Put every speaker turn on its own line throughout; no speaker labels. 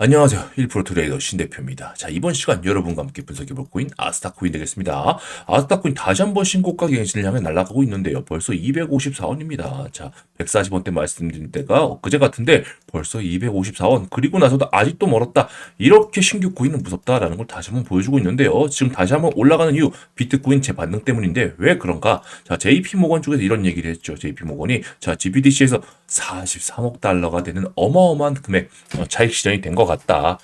안녕하세요. 1% 트레이더 신 대표입니다. 자, 이번 시간 여러분과 함께 분석해 볼 코인 아스타 코인 되겠습니다. 아스타 코인 다시 한번 신고가 갱신을 향해 날아가고 있는데요. 벌써 254원입니다. 자, 140원대 말씀드린 때가 엊그제 같은데 벌써 254원. 그리고 나서도 아직도 멀었다. 이렇게 신규 코인은 무섭다라는 걸 다시 한번 보여주고 있는데요. 지금 다시 한번 올라가는 이유 비트코인 재반등 때문인데 왜 그런가? 자, JP모건 쪽에서 이런 얘기를 했죠. JP모건이 자, GBDC에서 43억 달러가 되는 어마어마한 금액 어, 차익 실현이 된 것 같다.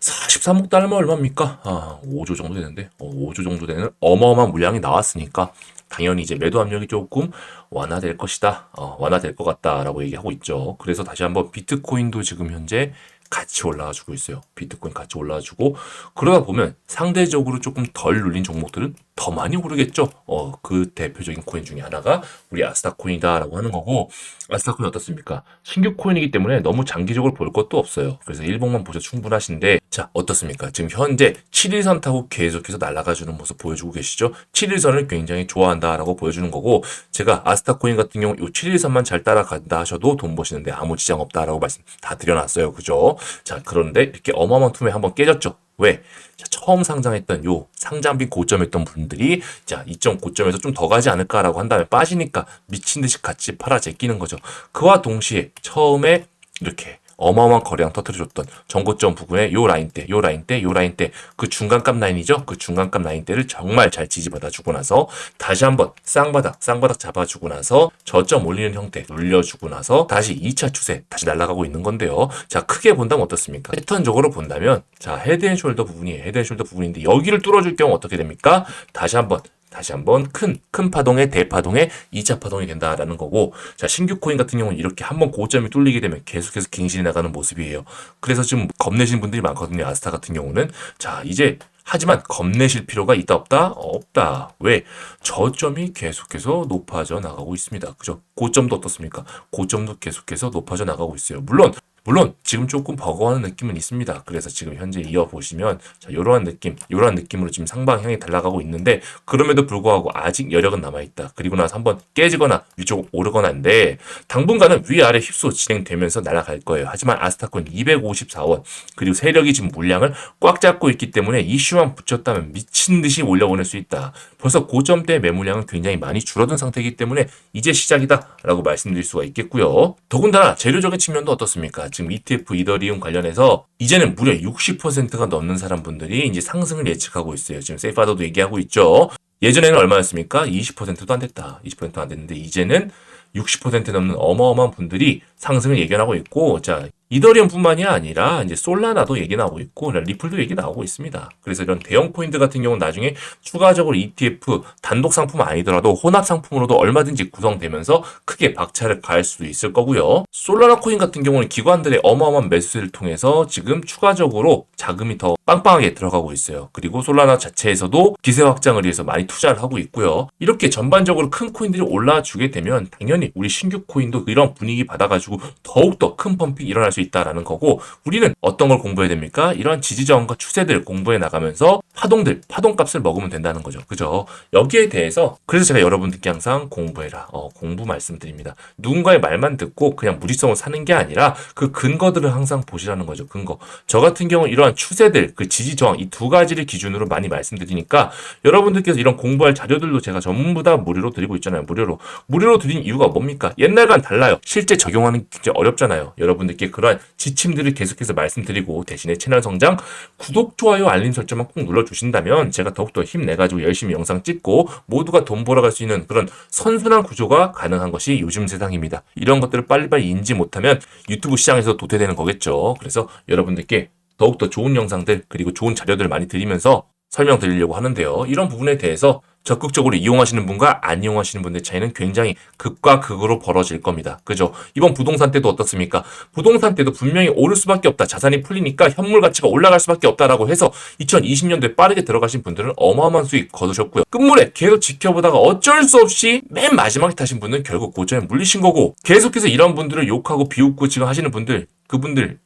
43억 달러면 얼마입니까? 아, 5조 정도 되는데, 어, 5조 정도 되는 어마어마한 물량이 나왔으니까, 당연히 이제 매도 압력이 조금 완화될 것이다. 어, 완화될 것 같다라고 얘기하고 있죠. 그래서 다시 한번 비트코인도 지금 현재 같이 올라와 주고 있어요. 비트코인 같이 올라와 주고 그러다 보면 상대적으로 조금 덜 눌린 종목들은 더 많이 오르겠죠. 어, 그 대표적인 코인 중에 하나가 우리 아스타 코인이다라고 하는 거고 아스타 코인 어떻습니까? 신규 코인이기 때문에 너무 장기적으로 볼 것도 없어요. 그래서 일봉만 보셔도 충분하신데 자, 어떻습니까? 지금 현재 7일선 타고 계속해서 날아가 주는 모습 보여주고 계시죠? 7일선을 굉장히 좋아한다라고 보여주는 거고 제가 아스타 코인 같은 경우 이 7일선만 잘 따라간다 하셔도 돈 버시는데 아무 지장 없다라고 말씀 다 드려놨어요. 그죠? 자, 그런데 이렇게 어마어마한 틈에 한번 깨졌죠. 왜? 자, 처음 상장했던 요 상장비 고점했던 분들이 자, 이점 고점에서 좀 더 가지 않을까라고 한 다음에 빠지니까 미친 듯이 같이 팔아 제끼는 거죠. 그와 동시에 처음에 이렇게 어마어마한 거래량 터트려줬던 전고점 부근에 요 라인대, 요 라인대, 요 라인대 그 중간값 라인이죠. 그 중간값 라인대를 정말 잘 지지받아주고 나서 다시 한번 쌍바닥, 쌍바닥 잡아주고 나서 저점 올리는 형태 눌려주고 나서 다시 2차 추세 다시 날아가고 있는 건데요. 자 크게 본다면 어떻습니까? 패턴적으로 본다면 자 헤드앤숄더 부분이에요. 헤드앤숄더 부분인데 여기를 뚫어줄 경우 어떻게 됩니까? 다시 한번 다시 한번 큰, 큰 파동의 대파동의 2차 파동이 된다라는 거고, 자, 신규 코인 같은 경우는 이렇게 한번 고점이 뚫리게 되면 계속해서 갱신이 나가는 모습이에요. 그래서 지금 겁내신 분들이 많거든요. 아스타 같은 경우는. 자, 이제 하지만 겁내실 필요가 있다 없다? 없다. 왜? 저점이 계속해서 높아져 나가고 있습니다. 그죠? 고점도 어떻습니까? 고점도 계속해서 높아져 나가고 있어요. 물론 물론 지금 조금 버거워하는 느낌은 있습니다. 그래서 지금 현재 이어 보시면 자, 이러한 느낌, 이러한 느낌으로 지금 상방향이 달라가고 있는데 그럼에도 불구하고 아직 여력은 남아 있다. 그리고 나서 한번 깨지거나 위쪽 오르거나인데 당분간은 위아래 휩소 진행되면서 날아갈 거예요. 하지만 아스타콘 254원 그리고 세력이 지금 물량을 꽉 잡고 있기 때문에 이슈만 붙였다면 미친 듯이 올려보낼 수 있다. 벌써 고점 대 매물량은 굉장히 많이 줄어든 상태이기 때문에 이제 시작이다라고 말씀드릴 수가 있겠고요. 더군다나 재료적인 측면도 어떻습니까? 지금 ETF 이더리움 관련해서 이제는 무려 60%가 넘는 사람 분들이 이제 상승을 예측하고 있어요. 지금 세이파더도 얘기하고 있죠. 예전에는 얼마였습니까? 20%도 안 됐다. 20%안 됐는데 이제는 60% 넘는 어마어마한 분들이 상승을 예견하고 있고, 자, 이더리움뿐만이 아니라 이제 솔라나도 얘기 나오고 있고 리플도 얘기 나오고 있습니다. 그래서 이런 대형 코인들 같은 경우는 나중에 추가적으로 ETF 단독 상품 아니더라도 혼합 상품으로도 얼마든지 구성되면서 크게 박차를 가할 수도 있을 거고요. 솔라나 코인 같은 경우는 기관들의 어마어마한 매수를 통해서 지금 추가적으로 자금이 더 빵빵하게 들어가고 있어요. 그리고 솔라나 자체에서도 기세 확장을 위해서 많이 투자를 하고 있고요. 이렇게 전반적으로 큰 코인들이 올라주게 되면 당연히 우리 신규 코인도 이런 분위기 받아가지고 더욱더 큰 펌핑이 일어날 수 있다라는 거고 우리는 어떤 걸 공부해야 됩니까? 이런 지지저항과 추세들 공부해 나가면서 파동들, 파동값을 먹으면 된다는 거죠. 그죠? 여기에 대해서 그래서 제가 여러분들께 항상 공부해라. 어, 공부 말씀드립니다. 누군가의 말만 듣고 그냥 무지성을 사는 게 아니라 그 근거들을 항상 보시라는 거죠. 근거. 저 같은 경우 이러한 추세들, 그 지지저항 이 두 가지를 기준으로 많이 말씀드리니까 여러분들께서 이런 공부할 자료들도 제가 전부 다 무료로 드리고 있잖아요. 무료로. 무료로 드린 이유가 뭡니까? 옛날과는 달라요. 실제 적용하는 게 굉장히 어렵잖아요. 여러분들께 그 러한 지침들을 계속해서 말씀드리고 대신에 채널 성장, 구독, 좋아요, 알림 설정만 꼭 눌러주신다면 제가 더욱더 힘내가지고 열심히 영상 찍고 모두가 돈 벌어갈 수 있는 그런 선순환 구조가 가능한 것이 요즘 세상입니다. 이런 것들을 빨리빨리 인지 못하면 유튜브 시장에서 도태되는 거겠죠. 그래서 여러분들께 더욱더 좋은 영상들 그리고 좋은 자료들을 많이 드리면서 설명드리려고 하는데요. 이런 부분에 대해서 적극적으로 이용하시는 분과 안 이용하시는 분의 차이는 굉장히 극과 극으로 벌어질 겁니다. 그죠? 이번 부동산 때도 어떻습니까? 부동산 때도 분명히 오를 수밖에 없다. 자산이 풀리니까 현물 가치가 올라갈 수밖에 없다라고 해서 2020년도에 빠르게 들어가신 분들은 어마어마한 수익 거두셨고요. 끝물에 계속 지켜보다가 어쩔 수 없이 맨 마지막에 타신 분은 결국 고점에 물리신 거고 계속해서 이런 분들을 욕하고 비웃고 지금 하시는 분들 그분들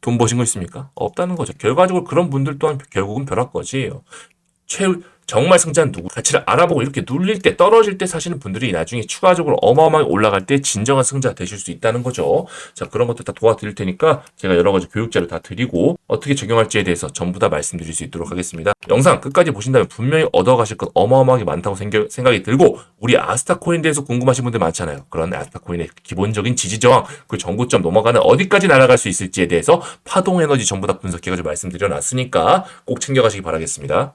돈 버신 거 있습니까? 없다는 거죠. 결과적으로 그런 분들 또한 결국은 벼락 거지예요. 최, 정말 승자는 누구 가치를 알아보고 이렇게 눌릴 때 떨어질 때 사시는 분들이 나중에 추가적으로 어마어마하게 올라갈 때 진정한 승자 되실 수 있다는 거죠. 자 그런 것들 다 도와드릴 테니까 제가 여러 가지 교육자를 다 드리고 어떻게 적용할지에 대해서 전부 다 말씀드릴 수 있도록 하겠습니다. 영상 끝까지 보신다면 분명히 얻어가실 것 어마어마하게 많다고 생각이 들고 우리 아스타코인 대해서 궁금하신 분들 많잖아요. 그런 아스타코인의 기본적인 지지 저항 그 전고점 넘어가는 어디까지 날아갈 수 있을지에 대해서 파동 에너지 전부 다 분석해가지고 말씀드려 놨으니까 꼭 챙겨가시기 바라겠습니다.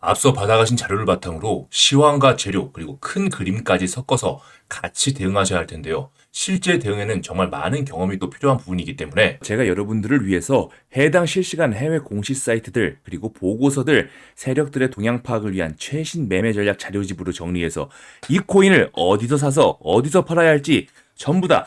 앞서 받아가신 자료를 바탕으로 시황과 재료 그리고 큰 그림까지 섞어서 같이 대응하셔야 할 텐데요. 실제 대응에는 정말 많은 경험이 또 필요한 부분이기 때문에 제가 여러분들을 위해서 해당 실시간 해외 공시 사이트들 그리고 보고서들 세력들의 동향 파악을 위한 최신 매매 전략 자료집으로 정리해서 이 코인을 어디서 사서 어디서 팔아야 할지 전부 다